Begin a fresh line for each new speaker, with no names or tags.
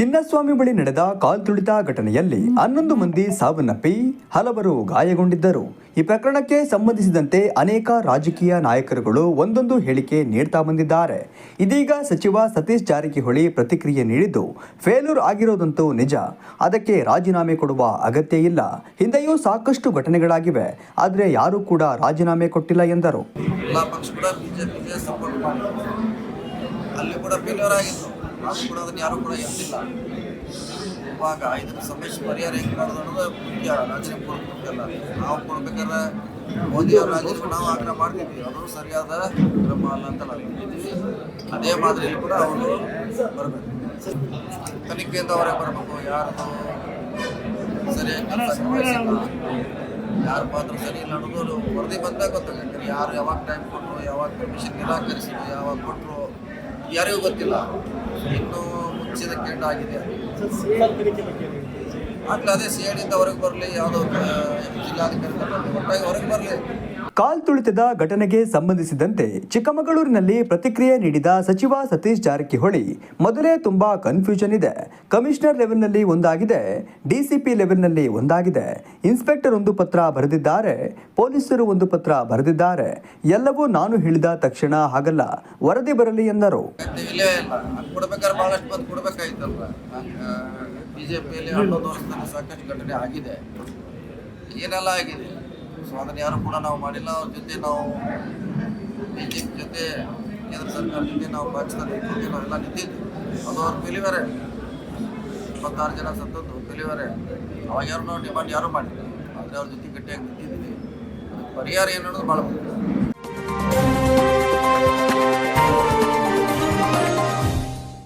ಚಿನ್ನಸ್ವಾಮಿ ಬಳಿ ನಡೆದ ಕಾಲ್ತುಳಿತ ಘಟನೆಯಲ್ಲಿ ಹನ್ನೊಂದು ಮಂದಿ ಸಾವನ್ನಪ್ಪಿ ಹಲವರು ಗಾಯಗೊಂಡಿದ್ದರು. ಈ ಪ್ರಕರಣಕ್ಕೆ ಸಂಬಂಧಿಸಿದಂತೆ ಅನೇಕ ರಾಜಕೀಯ ನಾಯಕರುಗಳು ಒಂದೊಂದು ಹೇಳಿಕೆ ನೀಡ್ತಾ ಬಂದಿದ್ದಾರೆ. ಇದೀಗ ಸಚಿವ ಸತೀಶ್ ಜಾರಕಿಹೊಳಿ ಪ್ರತಿಕ್ರಿಯೆ ನೀಡಿದ್ದು ಫೇಲ್ಯೂರ್ ಆಗಿರೋದಂತೂ ನಿಜ. ಅದಕ್ಕೆ ರಾಜೀನಾಮೆ ಕೊಡುವ ಅಗತ್ಯ ಇಲ್ಲ. ಹಿಂದೆಯೂ ಸಾಕಷ್ಟು ಘಟನೆಗಳಾಗಿವೆ. ಆದರೆ ಯಾರೂ ಕೂಡ ರಾಜೀನಾಮೆ ಕೊಟ್ಟಿಲ್ಲ ಎಂದರು.
ಅಲ್ಲಿ ಕೂಡ ಫೇಲ್ಯೂರ್ ಆಗಿತ್ತು ಆದ್ರೂ ಕೂಡ ಅದನ್ನು ಯಾರು ಕೂಡ ಎತ್ತಿಲ್ಲ. ಇವಾಗ ಇದನ್ನು ಸಮಸ್ಯೆ ಪರಿಹಾರ ಹೆಂಗೆ ಮಾಡೋದು ಅನ್ನೋದು ಮುಖ್ಯ. ರಾಜೀನಾಮೆ ಮುಖ್ಯಲ್ಲ ನಾವು ಕೊಡ್ಬೇಕಾದ್ರೆ ಮೋದಿ ಅವ್ರ ರಾಜೀನಾಮೆ ನಾವು ಆಗ್ರಹ ಮಾಡ್ತಿದ್ವಿ. ಅವರು ಸರಿಯಾದ ಕ್ರಮ ಅಲ್ಲ ಅಂತ ಹೇಳ್ತಿದ್ವಿ ಅದೇ ಮಾದರಿಯಲ್ಲಿ ಕೂಡ ಅವರು ಬರಬೇಕು. ತನಿಖೆಯಿಂದ ಅವರೇ ಬರಬೇಕು. ಯಾರು ಸರಿಯಾಗಿ ಯಾರ ಪಾತ್ರ ಸರಿ ಇಲ್ಲ ಅನ್ನೋದು ವರದಿ ಬಂದಾಗ ಗೊತ್ತಾಗುತ್ತೆ. ಯಾರು ಯಾವಾಗ ಟೈಮ್ ಕೊಟ್ಟರು ಯಾವಾಗ ಪರ್ಮಿಷನ್ ನಿರಾಕರಿಸಿದ್ರು, ಯಾವಾಗ ಕೊಟ್ಟರು ಯಾರಿಗೂ ಗೊತ್ತಿಲ್ಲ. ಇನ್ನೂ ಮುಚ್ಚಿದ ಕೆಂಡ ಆಗಿದೆ. ಆಗ್ಲೇ ಅದೇ ಸಿ ಐ ಡಿಯಿಂದ ಹೊರಗೆ ಬರಲಿ ಯಾವುದೋ ಬರಲಿ
ಕಾಲ್ತುಳಿತದ ಘಟನೆಗೆ ಸಂಬಂಧಿಸಿದಂತೆ ಚಿಕ್ಕಮಗಳೂರಿನಲ್ಲಿ ಪ್ರತಿಕ್ರಿಯೆ ನೀಡಿದ ಸಚಿವ ಸತೀಶ್ ಜಾರಕಿಹೊಳಿ ಮೊದಲೇ ತುಂಬಾ ಕನ್ಫ್ಯೂಷನ್ ಇದೆ. ಕಮಿಷನರ್ ಲೆವೆಲ್ನಲ್ಲಿ ಒಂದಾಗಿದೆ, ಡಿಸಿಪಿ ಲೆವೆಲ್ನಲ್ಲಿ ಒಂದಾಗಿದೆ. ಇನ್ಸ್ಪೆಕ್ಟರ್ ಒಂದು ಪತ್ರ ಬರೆದಿದ್ದಾರೆ, ಪೊಲೀಸರು ಒಂದು ಪತ್ರ ಬರೆದಿದ್ದಾರೆ. ಎಲ್ಲವೂ ನಾನು ಹೇಳಿದ ತಕ್ಷಣ ಹಾಗಲ್ಲ, ವರದಿ ಬರಲಿ ಎಂದರು.
ಬಿಜೆಪಿಯಲ್ಲಿ ಸಾಕಷ್ಟು ಘಟನೆ ಆಗಿದೆ. ಏನೆಲ್ಲ ಆಗಿದೆ ಸೊ ಅದನ್ನು ಯಾರು ಕೂಡ ನಾವು ಮಾಡಿಲ್ಲ. ಅವ್ರ ಜೊತೆ ನಾವು ಬಿ ಜೆ ಪಿ ಜೊತೆ, ಕೇಂದ್ರ ಸರ್ಕಾರ ಜೊತೆ ನಾವು ಪಾಕಿಸ್ತಾನ ಜೊತೆ ನಾವೆಲ್ಲ ನಿಂತಿದ್ವಿ. ಅದು ಅವ್ರ ಪೆಲಿವರೆ ಇಪ್ಪತ್ತಾರು ಜನ ಸತ್ತದ್ದು ಪೆಲಿವರೆ ಅವಾಗ ಯಾರು ನಾವು ಡಿಮಾಂಡ್ ಯಾರು ಮಾಡಿಲ್ಲ. ಆದರೆ ಅವ್ರ ಜೊತೆ ಗಟ್ಟಿಯಾಗಿ ನಿಂತಿದ್ದೀವಿ. ಪರಿಹಾರ ಏನು ಅನ್ನೋದು ಭಾಳ